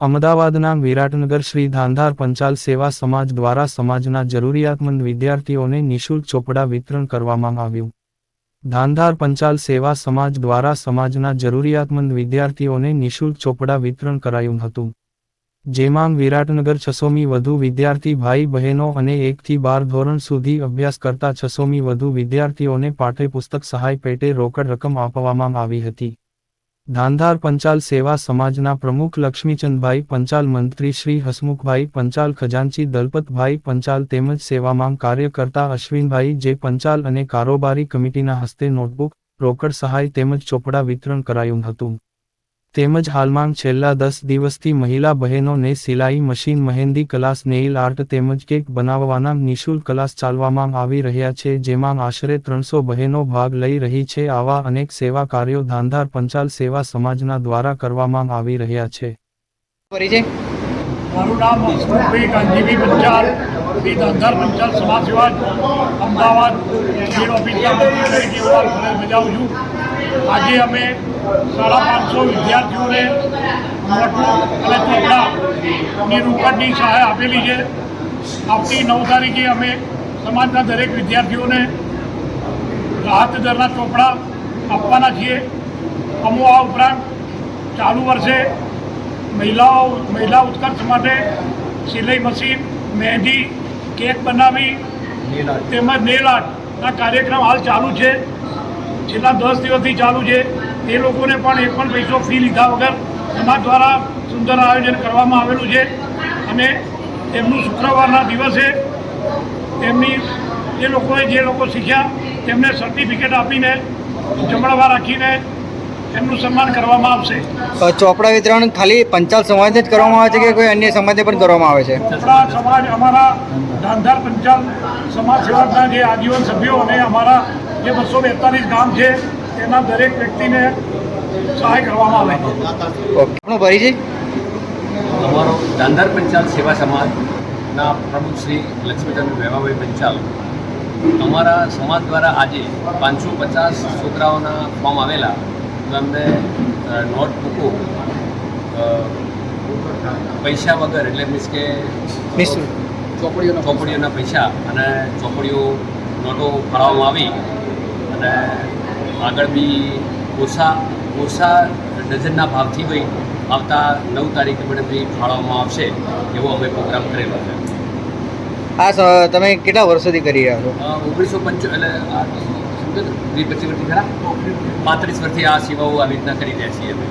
અમદાવાદના વિરાટનગર શ્રી ધાંધાર પંચાલ સેવા સમાજ દ્વારા સમાજના જરૂરિયાતમંદ વિદ્યાર્થીઓને નિઃશુલ્ક ચોપડા વિતરણ કરવામાં આવ્યું. ધાંધાર પંચાલ સેવા સમાજ દ્વારા સમાજના જરૂરિયાતમંદ વિદ્યાર્થીઓને નિઃશુલ્ક ચોપડા વિતરણ કરાયું હતું. જેમાં વિરાટનગર છસોમી વધુ વિદ્યાર્થી ભાઈ બહેનો અને એકથી બાર ધોરણ સુધી અભ્યાસ કરતા છસોમી વધુ વિદ્યાર્થીઓને પાઠ્યપુસ્તક સહાય પેટે રોકડ રકમ આપવામાં આવી હતી. ધાંધાર પંચાલ સેવા સમાજના પ્રમુખ લક્ષ્મીચંદભાઈ પંચાલ, મંત્રી શ્રી હસમુખભાઈ પંચાલ, ખજાનચી દલપતભાઈ પંચાલ તેમજ સેવામાં કાર્ય કરતા અશ્વિનભાઈ જે પંચાલ અને કારોબારી કમિટીના હસ્તે નોટબુક રોકડ સહાય તેમજ ચોપડા વિતરણ કરાયું હતું. તેમજ હાલમાં છેલ્લા દસ દિવસથી મહિલા બહેનોને સિલાઈ machine mehndi class nail art તેમજ કેક બનાવવાના નિઃશુલ્ક ક્લાસ ચાલવામાં આવી રહ્યા છે જેમાં આશરે ત્રણસો બહેનો ભાગ લઈ રહી છે. આવા અનેક સેવા કાર્યો ધાંધાર પંચાલ સેવા સમાજના દ્વારા કરવામાં આવી રહ્યા છે. મારું નામ હસમુખભાઈ કાંજીભાઈ પંચાલ શ્રી ધંધર પંચાલ સમાજ સેવા અમદાવાદ ઓફિસના મંત્રી તરીકે બજાવું છું. આજે અમે સાડા પાંચસો વિદ્યાર્થીઓને નોટબુક અને ચોપડાની રોકડની સહાય આપેલી છે. આવતી નવ તારીખે અમે સમાજના દરેક વિદ્યાર્થીઓને રાહત દરના ચોપડા આપવાના છીએ. અમો આ ઉપરાંત ચાલુ વર્ષે મહિલાઓ, મહિલા ઉત્કર્ષ માટે સિલાઈ મશીન, મહેંદી, કેક બનાવી તેમજ નેલ આર્ટના કાર્યક્રમ હાલ ચાલુ છે. છેલ્લા દસ દિવસથી ચાલુ છે. એ લોકોને પણ એક પણ પૈસો ફી લીધા વગર સમાજ દ્વારા સુંદર આયોજન કરવામાં આવેલું છે. અને એમનું શુક્રવારના દિવસે તેમની એ લોકોએ જે લોકો શીખ્યા તેમને સર્ટિફિકેટ આપીને જમણવા રાખીને એમનું સન્માન કરવામાં આવશે. ચોપડા વિતરણ ખાલી પંચાલ સમાજને જ કરવામાં આવે છે કે કોઈ અન્ય સમાજને પણ કરવામાં આવે છે? ચોપડા સમાજ અમારા ધાંધાર પંચાલ સમાજ સેવાના જે આજીવન સભ્યો અને અમારા જે બસો બેતાલીસ ગામ છે તેના દરેક વ્યક્તિને સહાય કરવામાં આવે છે. ઓકે આપણો પરિચય? અમારો દાંધાર પંચાલ સેવા સમાજના પ્રમુખ શ્રી લક્ષ્મીચંદ્ર વેવાભાઈ પંચાલ. અમારા સમાજ દ્વારા આજે પાંચસો પચાસ છોકરાઓના ફોર્મ આવેલા. અમને નોટ બુકો નોટબુકો પૈસા વગર એટલે મીન્સ કે. ચોપડીઓના ચોપડીઓના પૈસા અને ચોપડીઓ નોટો ફાળવવામાં આવી અને આગળ બી ઓછા ઓછા ડઝનના ભાવથી હોય આવતા નવ તારીખે પણ બી ફાળવવામાં આવશે એવો અમે પ્રોગ્રામ કરેલો છે. આ સર તમે કેટલા વર્ષોથી કરી રહ્યા છો? ઓગણીસો પંચો એટલે પચીસ વર્ષથી ખરા? પાંત્રીસ વર્ષથી આ સેવાઓ આવી રીતના કરી રહ્યા છીએ અમે.